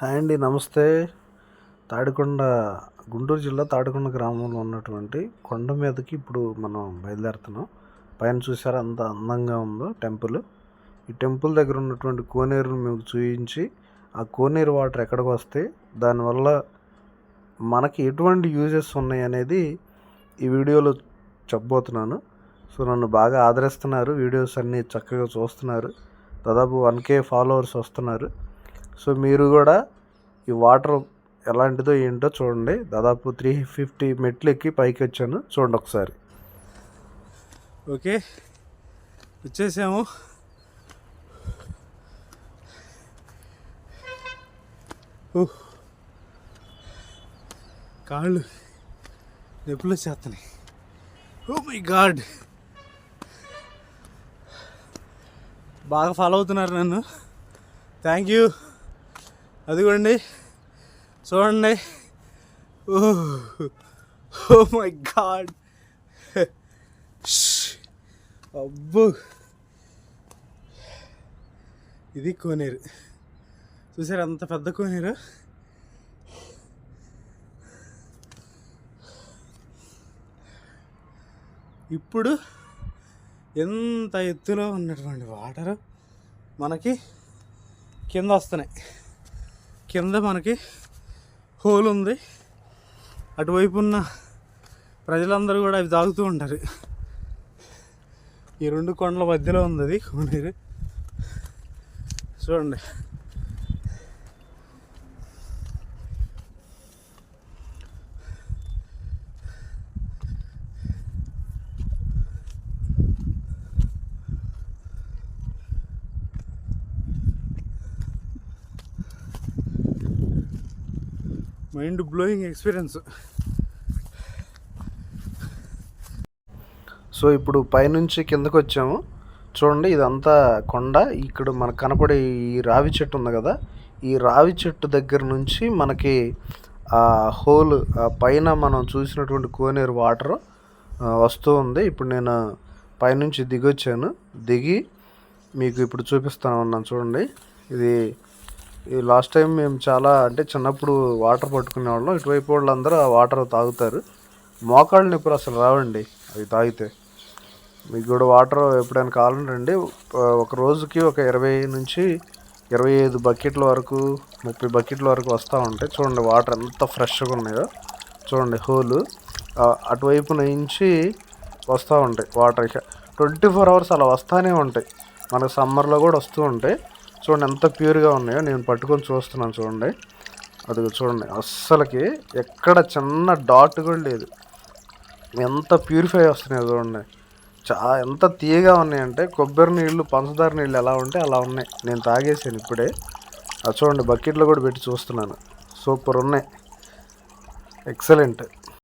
Hi అండి నమస్తే. తాడికొండ గుంటూరు జిల్లా తాడికొండ గ్రామంలో ఉన్నటువంటి కొండ మీదకి ఇప్పుడు మనం బయలుదేరుతున్నాం. పైన చూసారా అంత అందంగా ఉందో టెంపుల్. ఈ టెంపుల్ దగ్గర ఉన్నటువంటి కోనేరును మీకు చూపించి ఆ కోనేరు వాటర్ ఎక్కడికి వస్తే దానివల్ల మనకి ఎటువంటి యూజెస్ ఉన్నాయి అనేది ఈ వీడియోలో చెప్పబోతున్నాను. సో నన్ను బాగా ఆదరిస్తున్నారు వీడియోస్ అన్నీ చక్కగా చూస్తున్నారు. దాదాపు వన్ కే ఫాలోవర్స్ వస్తున్నారు. సో మీరు కూడా ఈ వాటర్ ఎలాంటిదో ఏంటో చూడండి. దాదాపు త్రీ ఫిఫ్టీ మెట్లు ఎక్కి పైకి వచ్చాను. చూడండి ఒకసారి. ఓకే. వచ్చేసాము. కాళ్ళు నొప్పులు చేస్తున్నాయి ఓ మై గాడ్. బాగా ఫాలో అవుతున్నారు నన్ను. Thank you. అదిగోండి చూడండి. Oh my god. అబ్బో. ఇది కోనేరు. చూసారు అంత పెద్ద కోనేరు? ఇప్పుడు ఎంత ఎత్తులో ఉన్నటువంటి వాటర్ మనకి కింద వస్తున్నాయి. కింద మనకి హోల్ ఉంది. అటువైపు ఉన్న ప్రజలందరూ కూడా అవి తాగుతూ ఉంటారు. ఈ రెండు కొండల మధ్యలో ఉంది అది. కోనేరు చూడండి. మైండ్ బ్లోయింగ్ ఎక్స్పీరియన్స్ సో ఇప్పుడు పైనుంచి కిందకు వచ్చాము చూడండి ఇదంతా కొండ. ఇక్కడ మనకు కనపడే ఈ రావి చెట్టు ఉంది కదా. ఈ రావి చెట్టు దగ్గర నుంచి మనకి ఆ హోల్ ఆ పైన మనం చూసినటువంటి కోనేరు వాటర్ వస్తూ ఉంది. ఇప్పుడు నేను పైనుంచి దిగొచ్చాను. దిగి మీకు ఇప్పుడు చూపిస్తాను ఉన్నాను చూడండి ఇది ఈ లాస్ట్ టైం మేము చాలా అంటే చిన్నప్పుడు వాటర్ పట్టుకునేవాళ్ళం. ఇటువైపు వాళ్ళందరూ ఆ వాటర్ తాగుతారు. మోకాళ్ళ నొప్పులు అసలు రావండి అవి తాగితే. మీకు కూడా వాటర్ ఎప్పుడైనా కావాలంటే రండి ఒక రోజుకి ఒక ఇరవై నుంచి ఇరవై ఐదు బకెట్ల వరకు ముప్పై బకెట్ల వరకు వస్తూ ఉంటాయి చూడండి వాటర్ ఎంత ఫ్రెష్గా ఉన్నాయో. చూడండి హోలు. అటువైపు నుంచి వస్తూ ఉంటాయి. వాటర్ ట్వంటీ ఫోర్ అవర్స్ అలా వస్తూనే ఉంటాయి. మనకు సమ్మర్లో కూడా వస్తూ ఉంటాయి. చూడండి ఎంత ప్యూర్గా ఉన్నాయో నేను పట్టుకొని చూస్తున్నాను చూడండి. అది చూడండి అస్సలకి ఎక్కడ చిన్న డాట్ కూడా లేదు. ఎంత ప్యూరిఫై వస్తున్నాయో చూడండి. చా ఎంత తీయగా ఉన్నాయంటే కొబ్బరి నీళ్ళు పంచదార నీళ్ళు ఎలా ఉంటే అలా ఉన్నాయి. నేను తాగేసాను ఇప్పుడే. అది చూడండి బకెట్లో కూడా పెట్టి చూస్తున్నాను. సూపర్ ఉన్నాయి. ఎక్సలెంట్